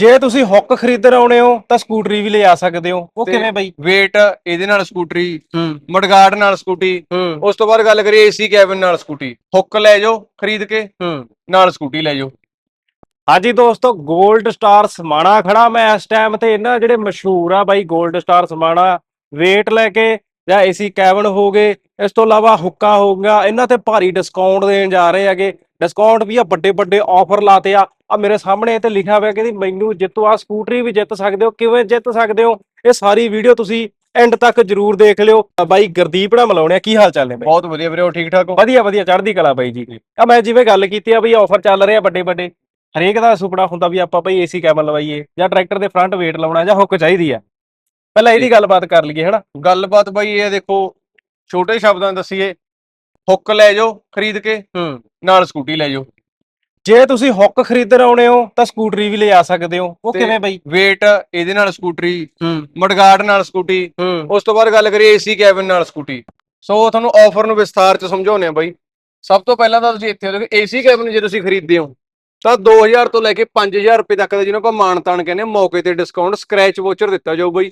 ਜੇ ਤੁਸੀਂ ਹੁੱਕ ਖਰੀਦਣ ਆਉਣੇ ਹੋ ਤਾਂ ਸਕੂਟਰੀ ਵੀ ਲਿਜਾ ਸਕਦੇ ਹੋ। ਉਹ ਕਿਵੇਂ ਬਈ? weight ਇਹਦੇ ਨਾਲ ਸਕੂਟਰੀ ਹੂੰ। ਮਡਗਾਰਡ ਨਾਲ ਸਕੂਟੀ ਹੂੰ। ਉਸ ਤੋਂ ਬਾਅਦ ਗੱਲ ਕਰੀਏ ਏਸੀ ਕੈਬਨ ਨਾਲ ਸਕੂਟੀ। ਹੁੱਕ ਲੈ ਜਾਓ ਖਰੀਦ ਕੇ ਹੂੰ। ਨਾਲ ਸਕੂਟੀ ਲੈ ਜਾਓ। ਹਾਂਜੀ ਦੋਸਤੋ 골ਡ ਸਟਾਰ ਸਮਾਣਾ ਖੜਾ ਮੈਂ ਇਸ ਟਾਈਮ ਤੇ। ਇਹਨਾਂ ਜਿਹੜੇ ਮਸ਼ਹੂਰ ਆ ਬਾਈ 골ਡ ਸਟਾਰ ਸਮਾਣਾ weight ਲੈ ਕੇ ਜਾਂ ਏਸੀ ਕੈਬਨ ਹੋ ਗਏ ਇਸ ਤੋਂ ਇਲਾਵਾ ਹੁੱਕਾ ਹੋ ਗਿਆ। ਇਹਨਾਂ ਤੇ ਭਾਰੀ ਡਿਸਕਾਊਂਟ ਦੇਣ ਜਾ ਰਹੇ ਹੈਗੇ। ਡਿਸਕਾਊਂਟ ਵੀ ਆ ਵੱਡੇ ਵੱਡੇ ਆਫਰ ਲਾਤੇ ਆ। ਆ ਮੇਰੇ ਸਾਹਮਣੇ ਤੇ ਲਿਖਿਆ ਹੋਇਆ ਕਿ ਮੈਨੂੰ ਜਿੱਤੋ ਆ ਸਕੂਟਰੀ ਵੀ ਜਿੱਤ ਸਕਦੇ ਹੋ। ਕਿਵੇਂ ਜਿੱਤ ਸਕਦੇ ਹੋ? ਇਹ ਸਾਰੀ ਵੀਡੀਓ ਤੁਸੀਂ ਐਂਡ ਤੱਕ ਜਰੂਰ ਦੇਖ ਲਿਓ। ਬਾਈ ਗੁਰਦੀਪ ਨਾ ਮਲਾਉਣਿਆ ਕੀ ਹਾਲ ਚਾਲ ਨੇ ਬਾਈ? ਬਹੁਤ ਵਧੀਆ ਵੀਰੇ ਠੀਕ ਠਾਕ ਹੋ? ਵਧੀਆ ਵਧੀਆ ਚੜ੍ਹਦੀ ਕਲਾ ਬਾਈ ਜੀ। ਆ ਮੈਂ ਜਿਵੇਂ ਗੱਲ ਕੀਤੀ ਆ ਬਈ ਆਫਰ ਚੱਲ ਰਹੇ ਆ ਵੱਡੇ ਵੱਡੇ। ਹਰੇਕ ਦਾ ਸੁਪਨਾ ਹੁੰਦਾ ਵੀ ਆਪਾਂ ਬਈ ਏਸੀ ਕੈਬਨ ਲਵਾਈਏ ਜਾਂ ਟਰੈਕਟਰ ਦੇ ਫਰੰਟ ਵੇਟ ਲਾਉਣਾ ਜਾਂ ਹੁੱਕ ਚਾਹੀਦੀ ਆ। ਪਹਿਲਾਂ ਇਹਦੀ ਗੱਲਬਾਤ ਕਰ ਲਈਏ ਹਨਾ? ਗੱਲਬਾਤ ਬਾਈ ਇਹ ਦੇਖੋ ਛੋਟੇ ਸ਼ਬਦਾਂ ਦੱਸੀਏ। ਹੁੱਕ ਲੈ ਜਾਓ ਖਰੀਦ ਕੇ ਹੂੰ। ਨਾਲ ਸਕੂਟੀ ਲੈ ਜਾਓ। ਜੇ ਤੁਸੀਂ ਹੁੱਕ ਖਰੀਦਣ ਆਉਣੇ ਹੋ ਤਾਂ ਸਕੂਟਰੀ ਵੀ ਲਿਜਾ ਸਕਦੇ ਹੋ। ਉਹ ਕਿਵੇਂ ਬਈ? weight ਇਹਦੇ ਨਾਲ ਸਕੂਟਰੀ ਹੂੰ। ਮਡਗਾਰਡ ਨਾਲ ਸਕੂਟੀ ਹੂੰ। ਉਸ ਤੋਂ ਬਾਅਦ ਗੱਲ ਕਰੀਏ ਏਸੀ ਕੈਬਨ ਨਾਲ ਸਕੂਟੀ। ਸੋ ਤੁਹਾਨੂੰ ਆਫਰ ਨੂੰ ਵਿਸਥਾਰ ਚ ਸਮਝਾਉਂਦੇ ਆ ਬਾਈ। ਸਭ ਤੋਂ ਪਹਿਲਾਂ ਤਾਂ ਤੁਸੀਂ ਇੱਥੇ ਦੇਖੋ ਏਸੀ ਕੈਬਨ ਜੇ ਤੁਸੀਂ ਖਰੀਦਦੇ ਹੋ ਤਾਂ 2000 ਤੋਂ ਲੈ ਕੇ 5000 ਰੁਪਏ ਤੱਕ ਦਾ ਜਿਹਨੂੰ ਆਪਾਂ ਮਾਨਤਾਨ ਕਹਿੰਦੇ ਆ ਮੌਕੇ ਤੇ ਡਿਸਕਾਊਂਟ ਸਕ੍ਰੈਚ ਵੋਚਰ ਦਿੱਤਾ ਜਾਊ ਬਾਈ।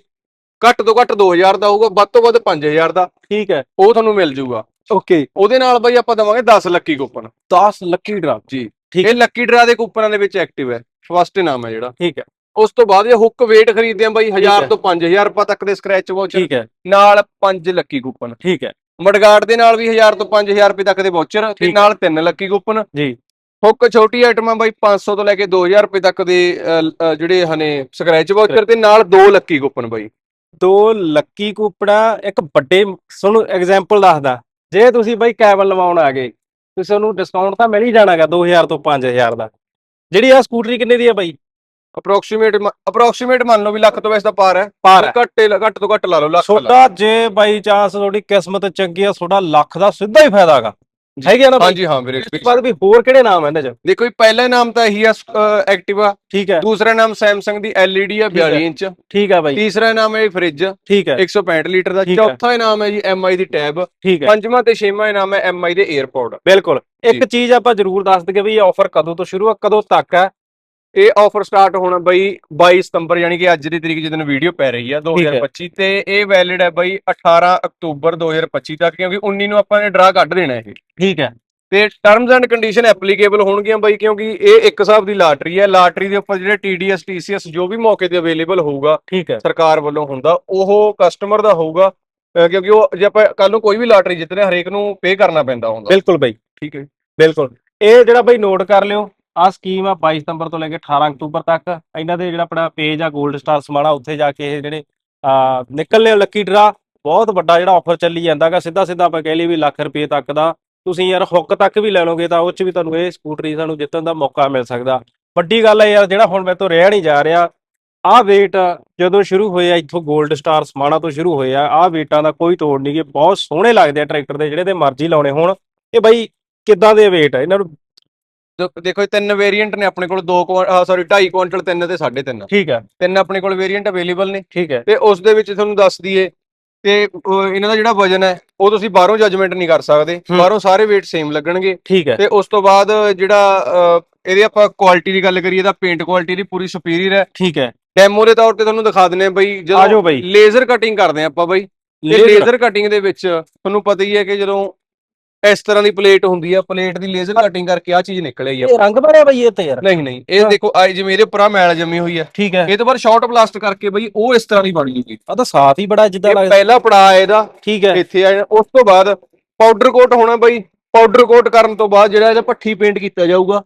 ਘੱਟ ਤੋਂ ਘੱਟ 2000 ਦਾ ਹੋਊਗਾ ਵੱਧ ਤੋਂ ਵੱਧ 5000 ਦਾ। ਠੀਕ ਹੈ। ਉਹ ਤੁਹਾਨੂੰ ਮਿਲ ਜਾਊਗਾ। ਓਕੇ ਉਹਦੇ ਨਾਲ ਬਾਈ ਆਪਾਂ ਦਵਾਂਗੇ 10 ਲੱਕੀ ਕੂਪਨ 10 ਲੱਕੀ ਡਰਾਪ ਜੀ ਠੀਕ। ਇਹ ਲੱਕੀ ਡਰਾ ਦੇ ਕੂਪਨਾਂ ਦੇ ਵਿੱਚ ਐਕਟਿਵ ਹੈ ਫਸਟ ਨਾਮ ਹੈ ਜਿਹੜਾ। ਠੀਕ ਹੈ। ਉਸ ਤੋਂ ਬਾਅਦ ਜੇ ਹੁੱਕ weight ਖਰੀਦਦੇ ਆ ਬਾਈ ਠੀਕ 1000 ਹੈ। ਤੋਂ 5000 ਰੁਪਏ ਤੱਕ ਦੇ ਸਕ੍ਰੈਚ ਵੋਚਰ ਠੀਕ ਹੈ। ਨਾਲ 5 ਲੱਕੀ ਕੂਪਨ ਠੀਕ ਹੈ। ਮਡਗਾਰਡ ਦੇ ਨਾਲ ਵੀ 1000 ਤੋਂ 5000 ਰੁਪਏ ਤੱਕ ਦੇ ਵਾਊਚਰ ਤੇ। ਨਾਲ ਤਿੰਨ ਲੱਕੀ ਕੂਪਨ ਜੀ। ਹੁੱਕ ਛੋਟੀ ਆਈਟਮਾਂ ਬਾਈ 500 ਤੋਂ ਲੈ ਕੇ 2000 ਰੁਪਏ ਤੱਕ ਦੇ ਜਿਹੜੇ ਹਨੇ ਸਕ੍ਰੈਚ ਵਾਊਚਰ ਤੇ ਨਾਲ ਦੋ ਲੱਕੀ ਕੂਪਨ ਬਾਈ। ਦੋ ਲੱਕੀ ਕੂਪੜਾ ਇੱਕ ਵੱਡੇ ਤੁਹਾਨੂੰ ਐਗਜ਼ਾਮਪਲ ਦੱਸਦਾ। ਜੇ ਤੁਸੀਂ ਬਾਈ ਕੈਬਨ ਲਵਾਉਣ ਆ ਗਏ ਤੁਸੀਂ ਤੁਹਾਨੂੰ ਡਿਸਕਾਊਂਟ ਤਾਂ ਮਿਲ ਹੀ ਜਾਣਾਗਾ 2000 ਤੋਂ 5000 ਦਾ। ਜਿਹੜੀ ਆ ਸਕੂਟਰੀ ਕਿੰਨੇ ਦੀ ਆ ਬਾਈ? ਅਪਰੋਕਸੀਮੇਟ ਅਪਰੋਕਸੀਮੇਟ ਮੰਨ ਲਓ ਵੀ ਲੱਖ ਤੋਂ ਵੈਸੇ ਤਾਂ ਪਾਰ ਹੈ। ਪਾਰ ਹੈ। ਘੱਟ ਘੱਟ ਤੋਂ ਘੱਟ ਲਾ ਲਓ ਲੱਖ ਲਾ ਲਓ। ਤੁਹਾਡਾ ਜੇ ਬਾਈ ਚਾਂਸ ਤੁਹਾਡੀ ਕਿਸਮਤ ਚੰਗੀ ਆ ਤੁਹਾਡਾ ਲੱਖ ਦਾ ਸਿੱਧਾ ਹੀ ਫਾਇਦਾ ਹੈਗਾ। ਹੈਗੇ ਆ ਨਾ ਬਾਈ? ਹਾਂਜੀ ਹਾਂ ਵੀਰੇ ਇਸ ਤੋਂ ਬਾਅਦ ਵੀ ਹੋਰ ਕਿਹੜੇ ਨਾਮ ਆ ਇਹਨਾਂ ਚ? ਦੇਖੋ ਜੀ ਪਹਿਲਾ ਨਾਮ ਤਾਂ ਇਹੀ ਆ ਐਕਟਿਵਾ। ਠੀਕ ਹੈ। ਦੂਸਰਾ ਨਾਮ ਸੈਮਸੰਗ ਦੀ LED ਆ ਠੀਕ ਹੈ। 42 ਇੰਚ। ਠੀਕ ਹੈ ਬਾਈ। ਤੀਸਰਾ ਨਾਮ ਹੈ ਫ੍ਰਿਜ। ਠੀਕ ਹੈ। 165 ਲੀਟਰ ਦਾ। ਹੈ। ਚੌਥਾ ਇਨਾਮ ਹੈ ਜੀ MI ਦੀ ਟੈਬ। ਠੀਕ ਹੈ। ਪੰਜਵਾਂ ਤੇ ਛੇਵਾਂ ਇਨਾਮ ਹੈ MI ਦੇ 에어ਪੋਡ ਬਿਲਕੁਲ। ਇੱਕ ਚੀਜ਼ ਆਪਾਂ ਜ਼ਰੂਰ ਦੱਸ ਦਈਏ ਵੀ ਇਹ ਆਫਰ ਕਦੋਂ ਤੋਂ ਸ਼ੁਰੂ ਆ ਕਦੋਂ ਤੱਕ ਆ? ਇਹ ਆਫਰ ਸਟਾਰਟ ਹੋਣਾ ਬਈ 22 ਸਤੰਬਰ ਯਾਨੀ ਕਿ ਅੱਜ ਦੀ ਤਰੀਕ ਜਦੋਂ ਵੀਡੀਓ ਪੈ ਰਹੀ ਆ ਠੀਕ ਹੈ। 2025 ਤੇ ਇਹ ਵੈਲਿਡ ਹੈ ਬਈ 18 ਅਕਤੂਬਰ 2025 ਤੱਕ ਕਿਉਂਕਿ 19 ਨੂੰ ਆਪਾਂ ਨੇ ਡਰਾ ਕੱਢ ਦੇਣਾ ਇਹ। ਠੀਕ ਹੈ। ਤੇ ਟਰਮਸ ਐਂਡ ਕੰਡੀਸ਼ਨ ਐਪਲੀਕੇਬਲ ਹੋਣਗੀਆਂ ਬਈ ਕਿਉਂਕਿ ਇਹ ਇੱਕ ਹਿਸਾਬ ਦੀ ਲਾਟਰੀ ਹੈ। ਲਾਟਰੀ ਦੇ ਉੱਪਰ ਜਿਹੜੇ TDS TCS ਜੋ ਵੀ ਮੌਕੇ ਤੇ ਅਵੇਲੇਬਲ ਹੋਊਗਾ ਠੀਕ ਹੈ। ਸਰਕਾਰ ਵੱਲੋਂ ਹੁੰਦਾ ਉਹ ਕਸਟਮਰ ਦਾ ਹੋਊਗਾ ਕਿਉਂਕਿ ਉਹ ਜੇ ਆਪਾਂ ਕੱਲ ਨੂੰ ਕੋਈ ਵੀ ਲਾਟਰੀ ਜਿੱਤਦੇ ਹਾਂ, ਹਰੇਕ ਨੂੰ ਪੇ ਕਰਨਾ ਪੈਂਦਾ ਹੁੰਦਾ। ਬਿਲਕੁਲ ਬਾਈ। ਠੀਕ ਹੈ ਬਿਲਕੁਲ। ਇਹ ਜਿਹੜਾ ਬਾਈ ਨੋਟ ਕਰ ਲਿਓ ਆ ਸਕੀਮ ਆ 22 ਸਤੰਬਰ ਤੋਂ ਲੈ ਕੇ 18 ਅਕਤੂਬਰ ਤੱਕ। ਇਹਨਾਂ ਦੇ ਜਿਹੜਾ ਆਪਣਾ ਪੇਜ ਆ 골ਡ ਸਟਾਰ ਸਮਾਣਾ, ਉੱਥੇ ਜਾ ਕੇ ਇਹ ਜਿਹੜੇ, ਆ, ਨਿਕਲਨੇ ਲੱਕੀ ਡਰਾ ਬਹੁਤ ਵੱਡਾ ਜਿਹੜਾ ਆਫਰ ਚੱਲੀ ਜਾਂਦਾਗਾ ਸਿੱਧਾ ਸਿੱਧਾ ਆਪਾਂ ਕਹਿ ਲਈ ਵੀ ਲੱਖ ਰੁਪਏ ਤੱਕ ਦਾ। ਤੁਸੀਂ ਯਾਰ ਹੁੱਕ ਤੱਕ ਵੀ ਲੈ ਲਓਗੇ ਤਾਂ ਉਹ ਚ ਵੀ ਤੁਹਾਨੂੰ ਇਹ ਸਕੂਟਰੀ ਸਾਨੂੰ ਜਿੱਤਣ ਦਾ ਮੌਕਾ ਮਿਲ ਸਕਦਾ। ਵੱਡੀ ਗੱਲ ਹੈ ਯਾਰ, ਜਿਹੜਾ ਹੁਣ ਮੈਂ ਤੋਂ ਰਿਹਾ ਨਹੀਂ ਜਾ ਰਿਹਾ ਆਹ ਵੇਟ ਜਦੋਂ ਸ਼ੁਰੂ ਹੋਇਆ, ਇੱਥੋਂ 골ਡ ਸਟਾਰ ਸਮਾਣਾ ਤੋਂ ਸ਼ੁਰੂ ਹੋਇਆ ਆਹ ਵੇਟਾਂ ਦਾ ਕੋਈ ਤੋੜ ਨਹੀਂ ਗੇ। ਬਹੁਤ ਸੋਹਣੇ ਲੱਗਦੇ ਆ ਟਰੈਕਟਰ ਦੇ, ਜਿਹੜੇ ਤੇ ਮਰਜ਼ੀ ਲਾਉਣੇ ਹੋਣ। ਇਹ ਬਾਈ ਕਿੱਦਾਂ ਦੇ ਵੇਟ ਆ? ਇਹਨਾਂ ਨੂੰ ਦੇਖ- ਇਹ ਤਿੰਨ ਵੇਰੀਐਂਟ ਨੇ ਆਪਣੇ ਕੋਲ 2 ਸੌਰੀ 2.5 ਕੁਇੰਟਲ ਤਿੰਨ ਤੇ 3.5 ਠੀਕ ਹੈ। ਤਿੰਨ ਆਪਣੇ ਕੋਲ ਵੇਰੀਐਂਟ ਅਵੇਲੇਬਲ ਨੇ। ਠੀਕ ਹੈ। ਤੇ ਉਸ ਦੇ ਵਿੱਚ ਤੁਹਾਨੂੰ ਦੱਸ ਦਈਏ ਤੇ ਇਹਨਾਂ ਦਾ ਜਿਹੜਾ ਵਜਨ ਹੈ ਉਹ ਤੁਸੀਂ ਬਾਹਰੋਂ ਜੱਜਮੈਂਟ ਨਹੀਂ ਕਰ ਸਕਦੇ। ਬਾਹਰੋਂ ਸਾਰੇ weight ਸੇਮ ਲੱਗਣਗੇ। ਠੀਕ ਹੈ। ਤੇ ਉਸ ਤੋਂ ਬਾਅਦ ਜਿਹੜਾ ਇਹਦੀ ਆਪਾਂ ਕੁਆਲਿਟੀ ਦੀ ਗੱਲ ਕਰੀਏ ਤਾਂ ਪੇਂਟ ਕੁਆਲਿਟੀ ਦੀ ਪੂਰੀ ਸੁਪੀਰੀਅਰ ਹੈ। ਠੀਕ ਹੈ। ਡੈਮੋ ਦੇ ਤੌਰ ਤੇ ਤੁਹਾਨੂੰ ਦਿਖਾ ਦਿੰਨੇ ਬਈ ਜਦੋਂ ਲੇਜ਼ਰ ਕਟਿੰਗ ਕਰਦੇ ਆਪਾਂ ਬਈ। ਤੇ ਲੇਜ਼ਰ ਕਟਿੰਗ ਦੇ ਵਿੱਚ ਤੁਹਾਨੂੰ ਪਤਾ ਹੀ ਹੈ ਕਿ ਜਦੋਂ ਇਸ ਤਰ੍ਹਾਂ ਦੀ ਪਲੇਟ ਹੁੰਦੀ ਆ ਪਲੇਟ ਦੀ ਲੇਜ਼ਰ ਕਟਿੰਗ ਕਰਕੇ ਆ ਚੀਜ਼ ਨਿਕਲ ਆਈ ਆ। ਇਹ ਰੰਗ ਭਰਿਆ ਬਈ ਇਹ ਤੇ ਯਾਰ। ਨਹੀਂ ਨਹੀਂ ਇਹ। ਦੇਖੋ ਆ ਜਿਵੇਂ ਇਹਦੇ ਉੱਪਰ ਆ ਮੈਲ ਜੰਮੀ ਹੋਈ ਆ। ਠੀਕ ਹੈ। ਇਹ ਤੋਂ ਬਾਅਦ ਸ਼ਾਰਟ ਬਲਾਸਟ ਕਰਕੇ ਬਈ ਉਹ ਇਸ ਤਰ੍ਹਾਂ ਦੀ ਬਣ ਜੂਗੀ ਆ ਤਾਂ ਸਾਥ ਹੀ ਬੜਾ ਜਿੱਦਾਂ ਲੱਗਦਾ। ਪਹਿਲਾ ਪੜਾਅ ਹੈ ਇਹਦਾ। ਠੀਕ ਹੈ। ਇੱਥੇ ਆ। ਉਸ ਤੋਂ ਬਾਅਦ ਪਾਊਡਰ ਕੋਟ ਹੋਣਾ ਬਈ। ਪਾਊਡਰ ਕੋਟ ਕਰਨ ਤੋਂ ਬਾਅਦ ਜਿਹੜਾ ਇਹਦਾ ਪੱਠੀ ਪੇਂਟ ਕੀਤਾ ਜਾਊਗਾ।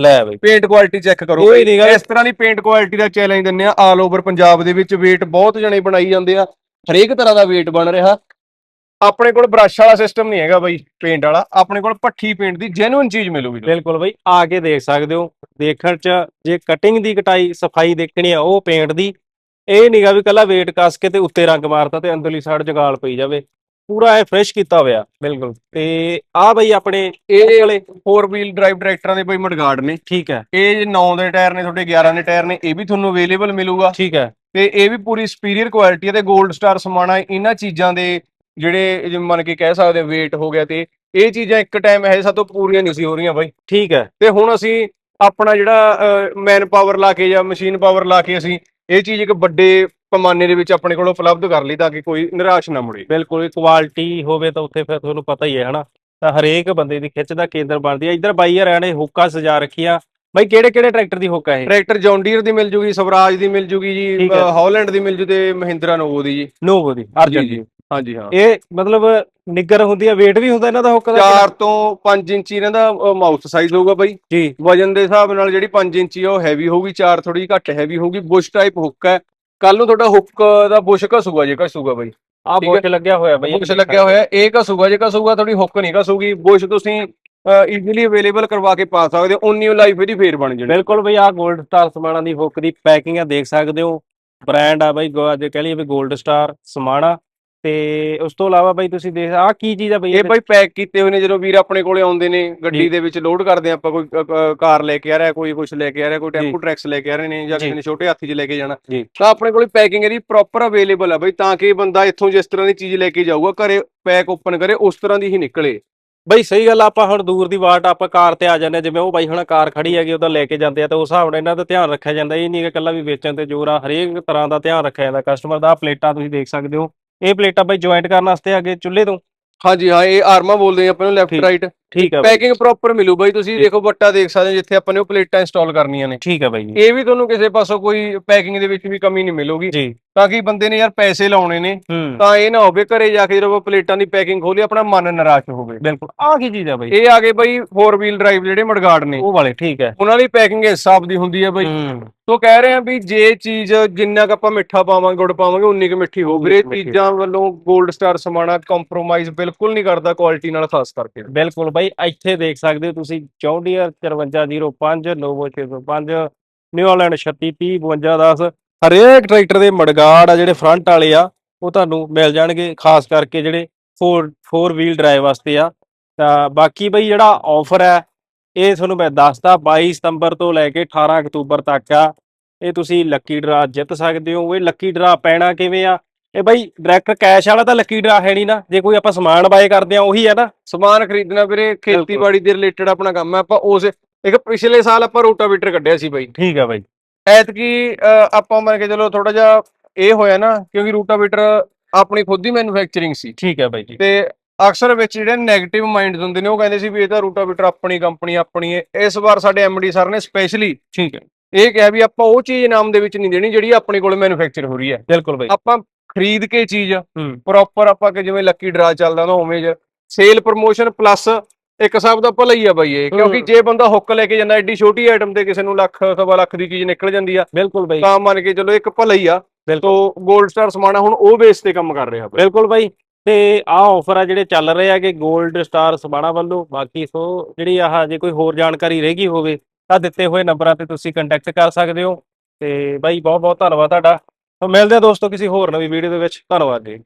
ਲੈ ਬਈ। ਪੇਂਟ ਕੁਆਲਿਟੀ ਚੈੱਕ ਕਰੋ। ਇਸ ਤਰ੍ਹਾਂ ਦੀ ਪੇਂਟ ਕੁਆਲਿਟੀ ਦਾ ਚੈਲੰਜ ਦਿੰਨੇ ਆ। ਆਲ ਓਵਰ ਪੰਜਾਬ ਦੇ ਵਿੱਚ weight ਬਹੁਤ ਜਣੇ ਬਣਾਈ ਜਾਂਦੇ ਆ। ਹਰੇਕ ਤਰ੍ਹਾਂ ਦਾ weight ਬਣ ਰਿਹਾ। ਆਪਣੇ ਕੋਲ ਬ੍ਰਸ਼ ਵਾਲਾ ਸਿਸਟਮ ਨਹੀਂ ਹੈਗਾ ਬਈ ਪੇਂਟ ਵਾਲਾ। ਆਪਣੇ ਕੋਲ ਪੱਠੀ ਪੇਂਟ ਦੀ ਜੈਨੂਇਨ ਚੀਜ਼ ਮਿਲੂਗੀ। ਬਿਲਕੁਲ ਬਈ ਆ ਕੇ ਦੇਖ ਸਕਦੇ ਹੋ। ਦੇਖਣ ਚ ਜੇ ਕਟਿੰਗ ਦੀ ਕਟਾਈ ਸਫ਼ਾਈ ਦੇਖਣੀ ਆ ਉਹ ਪੇਂਟ ਦੀ ਇਹ ਨਹੀਂਗਾ ਵੀ ਕੱਲਾ weight ਕੱਸ ਕੇ ਤੇ ਉੱਤੇ ਰੰਗ ਮਾਰਤਾ ਤੇ ਅੰਦਰਲੀ ਸਾਈਡ ਜਗਾਲ ਪਈ ਜਾਵੇ। ਪੂਰਾ ਇਹ ਫਰੈਸ਼ ਕੀਤਾ ਹੋਇਆ। ਬਿਲਕੁਲ। ਤੇ ਆ ਬਈ ਆਪਣੇ ਇਹ ਵਾਲੇ 4 ਵੀਲ ਡਰਾਈਵ ਟਰੈਕਟਰਾਂ ਦੇ ਬਈ ਮਡਗਾਰਡ ਨੇ। ਠੀਕ ਹੈ। ਇਹ 9 ਦੇ ਟਾਇਰ ਨੇ ਤੁਹਾਡੇ 11 ਦੇ ਟਾਇਰ ਨੇ ਇਹ ਵੀ ਤੁਹਾਨੂੰ ਅਵੇਲੇਬਲ ਮਿਲੂਗਾ। ਠੀਕ ਹੈ। ਤੇ ਇਹ ਵੀ ਪੂਰੀ ਸੁਪੀਰੀਅਰ ਕੁਆਲਿਟੀ ਹੈ ਤੇ 골ਡ ਸਟਾਰ ਸਮਾਣਾ ਇਹਨਾਂ ਚੀਜ਼ਾਂ ਦੇ ਜਿਹੜੇ ਜਿਵੇਂ ਮੰਨ ਕੇ ਕਹਿ ਸਕਦੇ weight ਹੋ ਗਿਆ ਤੇ ਇਹ ਚੀਜ਼ਾਂ ਇੱਕ ਟਾਈਮ ਇਹ ਸਾਤੋਂ ਪੂਰੀਆਂ ਨਹੀਂ ਸੀ ਹੋ ਰਹੀਆਂ ਬਾਈ। ਠੀਕ ਹੈ। ਤੇ ਹੁਣ ਅਸੀਂ ਆਪਣਾ ਜਿਹੜਾ ਮੈਨ ਪਾਵਰ ਲਾ ਕੇ ਜਾਂ ਮਸ਼ੀਨ ਪਾਵਰ ਲਾ ਕੇ ਅਸੀਂ ਇਹ ਚੀਜ਼ ਇੱਕ ਵੱਡੇ ਪੈਮਾਨੇ ਦੇ ਵਿੱਚ ਆਪਣੇ ਕੋਲ ਉਪਲਬਧ ਕਰ ਲਈ ਤਾਂ ਕਿ ਕੋਈ ਨਿਰਾਸ਼ ਨਾ ਮੁੜੇ। ਬਿਲਕੁਲ ਕੁਆਲਿਟੀ ਹੋਵੇ ਤਾਂ ਉੱਥੇ ਫਿਰ ਤੁਹਾਨੂੰ ਪਤਾ ਹੀ ਹੈ ਹਨਾ? ਤਾਂ ਹਰੇਕ ਬੰਦੇ ਦੀ ਖਿੱਚ ਦਾ ਕੇਂਦਰ ਬਣਦੀ ਹੈ। ਇੱਧਰ ਬਾਈ ਯਾਰਾਂ ਨੇ ਹੁੱਕਾ ਸਜਾ ਰੱਖੀਆਂ। ਬਾਈ ਕਿਹੜੇ ਕਿਹੜੇ ਟਰੈਕਟਰ ਦੀ ਹੁੱਕ ਹੈ ਟਰੈਕਟਰ ਜੌਨ ਡੀਅਰ ਦੀ ਮਿਲ ਜੂਗੀ ਸਵਰਾਜ ਦੀ ਮਿਲ ਜੂਗੀ ਜੀ ਹਾਲੈਂਡ ਦੀ ਮਿਲ ਜੂ ਤੇ ਮਹਿੰਦਰਾ ਨੋਵੋ ਦੀ ਜੀ। ਨੋਵੋ ਦੀ ਅਰਜਨ ਜੀ। ਹਾਂਜੀ ਹਾਂ। ਇਹ ਮਤਲਬ ਨਿੱਗਰ ਹੁੰਦੀ ਹੈ weight ਵੀ ਹੁੰਦਾ ਇਹਨਾਂ ਦਾ ਹੁੱਕ ਦਾ 4 ਤੋਂ 5 ਇੰਚੀ ਇਹਨਾਂ ਦਾ ਮਾਊਥ ਸਾਈਜ਼ ਹੋਊਗਾ ਬਾਈ। ਜੀ। ਵਜਨ ਦੇ ਹਿਸਾਬ ਨਾਲ ਜਿਹੜੀ 5 ਇੰਚੀ ਉਹ ਹੈਵੀ ਹੋਊਗੀ 4 ਥੋੜੀ ਘੱਟ ਹੈਵੀ ਹੋਊਗੀ। ਬੁਸ਼ ਟਾਈਪ ਹੁੱਕ ਹੈ। ਕੱਲ ਨੂੰ ਤੁਹਾਡਾ ਹੁੱਕ ਦਾ ਬੁਸ਼ ਘਸੂਗਾ ਜੇ ਘਸੂਗਾ ਬਾਈ। ਆ। ਬੋਚ ਲੱਗਿਆ ਹੋਇਆ ਬਾਈ। ਬੁਸ਼ ਲੱਗਿਆ ਹੋਇਆ ਇਹ ਘਸੂਗਾ ਜੇ ਘਸੂਗਾ ਤੁਹਾਡੀ ਹੁੱਕ ਨਹੀਂ ਘਸੂਗੀ। ਬੁਸ਼ ਤੁਸੀਂ ਈਜ਼ੀਲੀ ਅਵੇਲੇਬਲ ਕਰਵਾ ਕੇ ਪਾ ਸਕਦੇ ਹੋ। ਉਨੀ ਲਾਈਫ ਇਹਦੀ ਫੇਰ ਬਣ ਜਾਣੀ। ਬਿਲਕੁਲ ਬਈ ਆ 골ਡ ਸਟਾਰ ਸਮਾਣਾ ਦੀ ਹੁੱਕ ਦੀ ਪੈਕਿੰਗ ਆ ਦੇਖ ਸਕਦੇ ਹੋ। ਬ੍ਰਾਂਡ ਆ ਬਈ ਅੱਜ ਕਹ ਲਈਏ ਵੀ 골ਡ ਸਟਾਰ ਸਮਾਣਾ। ਤੇ ਉਸ ਤੋਂ ਇਲਾਵਾ ਬਈ ਤੁਸੀਂ ਦੇਖ ਆ ਕੀ ਚੀਜ਼ ਆ ਬਈ ਇਹ ਬਾਈ ਪੈਕ ਕੀਤੇ ਹੋਏ ਨੇ ਜਦੋਂ ਵੀਰ ਆਪਣੇ ਕੋਲੇ ਆਉਂਦੇ ਨੇ ਗੱਡੀ। ਦੇ ਵਿੱਚ ਲੋਡ ਕਰਦੇ ਆ ਆਪਾਂ ਕੋਈ ਕਾਰ ਲੈ ਕੇ ਆ ਰਿਹਾ ਕੋਈ ਕੁਝ ਲੈ ਕੇ ਆ ਰਿਹਾ ਕੋਈ। ਟੈਂਪੂ ਟਰੈਕਸ ਲੈ ਕੇ ਆ ਰਹੇ ਨੇ ਜਾਂ। ਕਿਸੇ ਨੇ ਛੋਟੇ ਹਾਥੀ 'ਚ ਲੈ ਕੇ ਜਾਣਾ। ਤਾਂ ਆਪਣੇ ਕੋਲੇ ਪੈਕਿੰਗ ਇਹਦੀ ਪ੍ਰੋਪਰ ਅਵੇਲੇਬਲ ਆ ਬਾਈ ਤਾਂ ਕਿ ਬੰਦਾ ਇੱਥੋਂ ਜਿਸ ਤਰ੍ਹਾਂ ਦੀ ਚੀਜ਼ ਲੈ ਕੇ ਜਾਊਗਾ ਘਰੇ ਪੈਕ ਓਪਨ ਕਰੇ ਉਸ ਤਰ੍ਹਾਂ ਦੀ ਹੀ ਨਿਕਲੇ ਬਈ ਸਹੀ ਗੱਲ ਆ, ਆਪਾਂ ਹੁਣ ਦੂਰ ਦੀ ਵਾਟ ਆਪਾਂ ਕਾਰ ਤੇ ਆ ਜਾਂਦੇ ਜਿਵੇਂ ਉਹ ਬਾਈ ਹੁਣ ਕਾਰ ਖੜੀ ਹੈਗੀ ਉਹਦਾ ਲੈ ਕੇ ਜਾਂਦੇ ਆ ਤੇ ਉਸ ਹਿਸਾਬ ਨਾਲ ਇਹਨਾਂ ਦਾ ਧਿਆਨ ਰੱਖਿਆ ਜਾਂਦਾ ਇਹ ਨਹੀਂ ਕਿ ਇਕੱਲਾ ਵੀ ਵੇਚਣ ਤੇ ਜ਼ੋਰ ਆ ਹਰੇਕ ਤਰ੍ਹਾਂ ਦਾ ਧਿਆਨ ਰੱਖਿਆ ਜਾਂਦਾ ਕਸਟਮਰ ਦਾ ਪਲੇਟਾਂ ਤੁਸੀਂ ਦੇਖ ਸਕਦੇ ਹੋ ਇਹ ਪਲੇਟਾਂ ਬਈ ਜੁਆਇੰਟ ਕਰਨ ਵਾਸਤੇ ਅੱਗੇ ਚੁੱਲ੍ਹੇ ਤੋਂ ਹਾਂਜੀ ਹਾਂ ਇਹ ਆਰਮਾ ਬੋਲਦੇ ਆ ਆਪਾਂ ਨੂੰ ਲੈਫਟ। ਰਾਈਟ ਠੀਕ ਬਾਈ। ਪੈਕਿੰਗ ਪ੍ਰੋਪਰ ਮਿਲੂ ਬਾਈ ਤੁਸੀਂ। ਦੇਖੋ ਬੱਟਾ ਦੇਖ ਸਕਦੇ ਹੋ ਜਿੱਥੇ ਆਪਾਂ ਨੇ ਉਹ ਪਲੇਟਾਂ ਇੰਸਟਾਲ ਕਰਨੀਆਂ ਨੇ। ਠੀਕ ਆ ਬਾਈ ਜੀ। ਇਹ ਵੀ ਤੁਹਾਨੂੰ ਕਿਸੇ ਪਾਸੋਂ ਕੋਈ ਪੈਕਿੰਗ ਦੇ ਵਿੱਚ ਵੀ ਕਮੀ ਨਹੀਂ ਮਿਲੂਗੀ। ਜੀ। ਤਾਂ ਕਿ ਬੰਦੇ ਨੇ ਯਾਰ ਪੈਸੇ ਲਾਉਣੇ ਨੇ ਹੂੰ। ਤਾਂ ਇਹ ਨਾ ਹੋਵੇ ਘਰੇ ਜਾ ਕੇ ਜਦੋਂ ਪਲੇਟਾਂ ਦੀ ਪੈਕਿੰਗ ਖੋਲੀ ਆਪਣਾ ਮਨ ਨਿਰਾਸ਼ ਹੋਵੇ। ਬਿਲਕੁਲ। ਆ ਕੀ ਚੀਜ਼ ਆ ਬਾਈ? ਇਹ ਆ ਗਏ ਬਈ 4 ਵੀਲ ਡਰਾਈਵ ਜਿਹੜੇ ਮਡਗਾਰਡ ਨੇ। ਉਹ ਵਾਲੇ ਠੀਕ ਹੈ ਉਹਨਾਂ ਦੀ ਪੈਕਿੰਗ ਇਸ ਹਿਸਾਬ ਦੀ ਹੁੰਦੀ ਹੈ ਬਈ। ਹੂੰ। ਸੋ ਕਹਿ ਰਹੇ ਆ ਵੀ ਜੇ ਚੀਜ਼ ਜਿੰਨਾ ਕ ਆਪਾਂ ਮਿੱਠਾ ਪਾਵਾਂਗੇ ਗੁੜ ਪਾਵਾਂਗੇ ਉਨੀ ਕੁ ਮਿੱਠੀ ਹੋਊ। ਵੀਰੇ। ਚੀਜ਼ਾਂ ਵੱਲੋਂ 골ਡ ਸਟਾਰ ਸਮਾਣਾ ਕੰਪਰੋਮਾਈਜ਼ ਬਿਲਕੁਲ ਨਹੀਂ ਕਰਦਾ ਕੁਆਲਿਟੀ ਨਾਲ ਖਾਸ ਕਰਕੇ। ਬਿਲਕੁਲ ਬਾਈ। ਇੱਥੇ ਦੇਖ ਸਕਦੇ ਹੋ ਤੁਸੀਂ ਚੌਂਡੀਅਰ 5405 ਨੋਵੋ 605 ਨਿਊ 3630 5210 ਹਰੇਕ ਟਰੈਕਟਰ ਦੇ ਮੜਗਾੜ ਆ ਜਿਹੜੇ ਫਰੰਟ ਵਾਲੇ ਆ, ਉਹ ਤੁਹਾਨੂੰ ਮਿਲ ਜਾਣਗੇ, ਖਾਸ ਕਰਕੇ ਜਿਹੜੇ 4 4 ਵੀਲ ਡਰਾਈਵ ਵਾਸਤੇ ਆ। ਤਾਂ ਬਾਕੀ ਬਈ ਜਿਹੜਾ ਆਫਰ ਹੈ, ਇਹ ਤੁਹਾਨੂੰ ਮੈਂ ਦੱਸਦਾ 22 ਸਤੰਬਰ ਤੋਂ ਲੈ ਕੇ 18 ਅਕਤੂਬਰ ਤੱਕ ਆ। ਇਹ ਤੁਸੀਂ ਲੱਕੀ ਡਰਾ ਜਿੱਤ ਸਕਦੇ ਹੋ। ਇਹ ਲੱਕੀ ਡਰਾ ਪੈਣਾ ਕਿਵੇਂ ਆ? ਇਹ ਬਾਈ ਡਾਇਰੈਕਟ ਕੈਸ਼ ਵਾਲਾ ਤਾਂ ਲੱਕੀ ਡਰਾ ਹੈ ਨਹੀਂ ਨਾ ਜੇ ਕੋਈ ਆਪਾਂ ਸਮਾਨ ਬਾਏ ਕਰਦੇ ਆ ਉਹੀ ਹੈ ਨਾ। ਸਮਾਨ ਖਰੀਦਣਾ ਵੀਰੇ ਖੇਤੀਬਾੜੀ ਦੇ ਰਿਲੇਟਡ ਆਪਣਾ ਕੰਮ ਹੈ ਆਪਾਂ ਉਸ ਇੱਕ ਪਿਛਲੇ ਸਾਲ ਆਪਾਂ ਰੋਟਾਵੀਟਰ ਕੱਢਿਆ ਸੀ ਬਾਈ। ਠੀਕ ਆ ਬਾਈ। ਐਤਕੀ ਆਪਾਂ ਮੰਨ ਕੇ ਚਲੋ ਥੋੜਾ ਜਿਹਾ ਇਹ ਹੋਇਆ ਨਾ ਕਿਉਂਕਿ ਰੋਟਾਵੀਟਰ ਆਪਣੀ ਖੁਦ ਦੀ ਮੈਨੂਫੈਕਚਰਿੰਗ ਸੀ। ਠੀਕ ਹੈ ਬਾਈ ਜੀ। ਤੇ ਅਕਸਰ ਵਿੱਚ ਜਿਹੜੇ 네ਗੇਟਿਵ ਮਾਈਂਡਸ ਹੁੰਦੇ ਨੇ ਉਹ ਕਹਿੰਦੇ ਸੀ ਵੀ ਇਹ ਤਾਂ ਰੋਟਾਵੀਟਰ ਆਪਣੀ ਕੰਪਨੀ ਆਪਣੀ ਹੈ ਇਸ ਵਾਰ ਸਾਡੇ ਐਮਡੀ ਸਰ ਨੇ ਸਪੈਸ਼ਲੀ ਠੀਕ ਹੈ ਇਹ ਕਿਹਾ ਵੀ ਆਪਾਂ ਉਹ ਚੀਜ਼ ਨਾਮ ਦੇ ਵਿੱਚ ਨਹੀਂ ਦੇਣੀ ਜਿਹੜੀ ਆਪਣੇ ਕੋਲ ਮੈਨੂਫੈਕਚਰ ਹੋ ਰਹੀ ਹੈ। ਬਿਲਕੁਲ ਬਾਈ। ਆਪਾਂ ਖਰੀਦ ਕੇ ਚੀਜ਼ ਪ੍ਰੋਪਰ ਆਪਾਂ ਕਿ ਜਿਵੇਂ ਲੱਕੀ ਡਰਾ ਚੱਲਦਾ ਨਾ ਉਵੇਂ ਜ ਸੇਲ ਪ੍ਰੋਮੋਸ਼ਨ ਪਲੱਸ ਇੱਕ ਹਿਸਾਬ ਦਾ ਭਲਾ ਹੀ ਆ ਬਾਈ ਇਹ ਕਿਉਂਕਿ। ਜੇ ਬੰਦਾ ਹੁੱਕ ਲੈ ਕੇ ਜਾਂਦਾ ਐਡੀ ਛੋਟੀ ਆਈਟਮ ਤੇ ਕਿਸੇ ਨੂੰ ਲੱਖ ਸਵਾ ਲੱਖ ਦੀ ਚੀਜ਼ ਨਿਕਲ ਜਾਂਦੀ ਆ ਬਿਲਕੁਲ ਬਾਈ। ਤਾਂ ਮੰਨ ਕੇ ਚਲੋ ਇੱਕ ਭਲਾ ਹੀ ਆ ਤੋ 골ਡ ਸਟਾਰ ਸਮਾਣਾ ਹੁਣ ਉਹ ਬੇਸ ਤੇ ਕੰਮ ਕਰ ਰਿਹਾ ਬਿਲਕੁਲ ਬਾਈ। ਤੇ ਆਹ ਆਫਰ ਆ ਜਿਹੜੇ ਚੱਲ ਰਹੇ ਆ ਕਿ 골ਡ ਸਟਾਰ ਸਬਾਣਾ ਵੱਲੋਂ ਬਾਕੀ ਸੋ ਜਿਹੜੀ ਆਹ ਜੇ ਕੋਈ ਹੋਰ ਜਾਣਕਾਰੀ ਰਹਿ ਗਈ ਹੋਵੇ ਤਾਂ ਦਿੱਤੇ ਹੋਏ ਨੰਬਰਾਂ ਤੇ ਤੁਸੀਂ ਕੰਟੈਕਟ ਕਰ ਸਕਦੇ ਹੋ। ਤੇ ਬਾਈ ਬਹੁਤ ਬਹੁਤ ਧੰਨਵਾਦ ਤੁਹਾਡਾ। ਮਿਲਦੇ ਆ ਦੋਸਤੋ ਕਿਸੇ ਹੋਰ ਨਵੀਂ ਵੀਡੀਓ ਦੇ ਵਿੱਚ। ਧੰਨਵਾਦ ਜੀ।